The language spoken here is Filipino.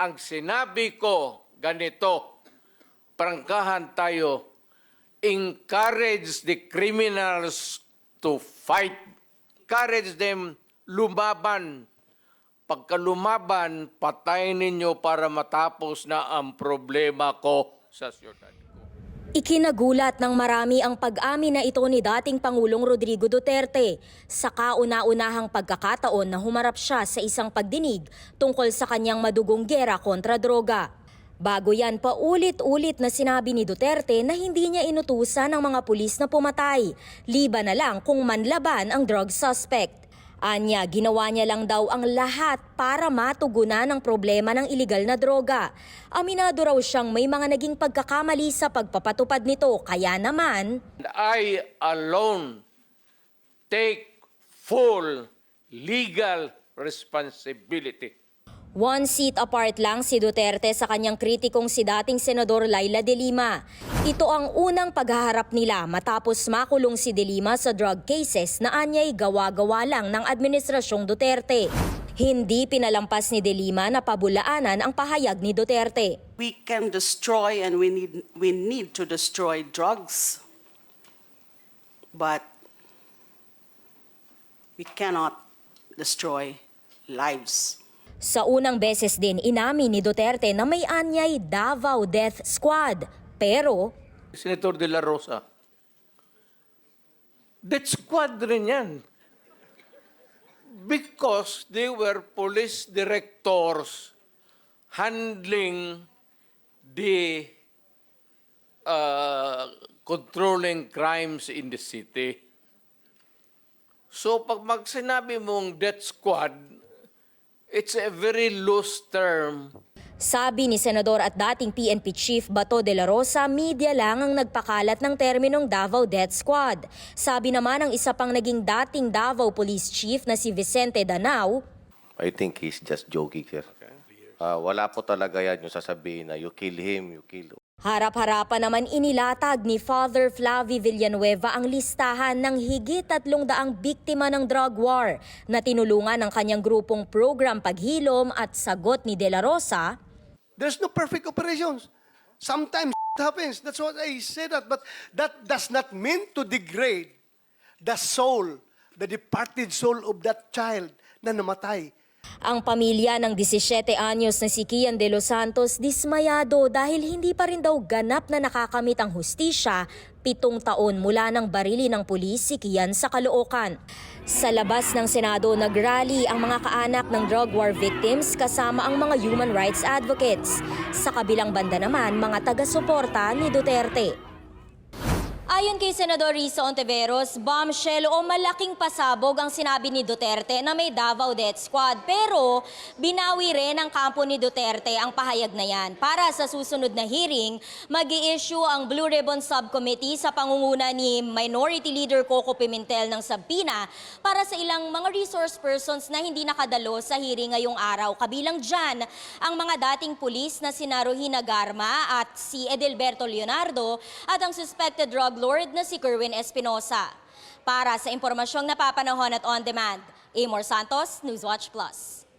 ang sinabi ko ganito, prangkahan tayo, encourage the criminals to fight. Encourage them lumaban. Pagka lumaban, patayin ninyo para matapos na ang problema ko sa syudad ko. Ikinagulat ng marami ang pag-amin na ito ni dating Pangulong Rodrigo Duterte sa kauna-unahang pagkakataon na humarap siya sa isang pagdinig tungkol sa kanyang madugong gera kontra droga. Bago yan, paulit-ulit na sinabi ni Duterte na hindi niya inutusan ng mga pulis na pumatay, liba na lang kung manlaban ang drug suspect. Anya, ginawa niya lang daw ang lahat para matugunan ang problema ng iligal na droga. Aminado raw siyang may mga naging pagkakamali sa pagpapatupad nito, kaya naman... I alone take full legal responsibility. One seat apart lang si Duterte sa kanyang kritikong si dating Senador Laila De Lima. Ito ang unang paghaharap nila matapos makulong si De Lima sa drug cases na anyay gawa-gawa lang ng Administrasyong Duterte. Hindi pinalampas ni De Lima na pabulaanan ang pahayag ni Duterte. we can destroy and we need we need to destroy drugs but we cannot destroy lives Sa unang beses din inamin ni Duterte na may anyay Davao Death Squad. Pero Senator De La Rosa, that squad rin yan. Because they were police directors handling the uh, controlling crimes in the city. So pag magsinabi mong death squad, it's a very loose term. Sabi ni Senador at dating PNP Chief Bato de la Rosa, media lang ang nagpakalat ng terminong Davao Death Squad. Sabi naman ng isa pang naging dating Davao Police Chief na si Vicente Danao, I think he's just joking, sir. Ah, wala po talaga yan yung sasabihin na you kill him, you kill. Harap-harapan naman inilatag ni Father Flavi Villanueva ang listahan ng higit tatlong daang biktima ng drug war na tinulungan ng kanyang grupong program paghilom at sagot ni De La Rosa, There's no perfect operations. Sometimes it happens. That's what I say that. But that does not mean to degrade the soul, the departed soul of that child na namatay. Ang pamilya ng 17 anyos na si Kian de los Santos dismayado dahil hindi pa rin daw ganap na nakakamit ang hustisya pitong taon mula ng barili ng pulis si Kian sa Caloocan. Sa labas ng Senado, nagrally ang mga kaanak ng drug war victims kasama ang mga human rights advocates. Sa kabilang banda naman, mga taga-suporta ni Duterte. Ayon kay Senador Risa Ontiveros, bombshell o malaking pasabog ang sinabi ni Duterte na may Davao Death Squad. Pero binawi rin ang kampo ni Duterte ang pahayag na yan. Para sa susunod na hearing, mag issue ang Blue Ribbon Subcommittee sa pangunguna ni Minority Leader Coco Pimentel ng Sabpina para sa ilang mga resource persons na hindi nakadalo sa hearing ngayong araw. Kabilang dyan ang mga dating pulis na si Naruhina Garma at si Edelberto Leonardo at ang suspected drug lord na si Kerwin Espinosa. Para sa impormasyong napapanahon at on demand, Amor Santos, Newswatch Plus.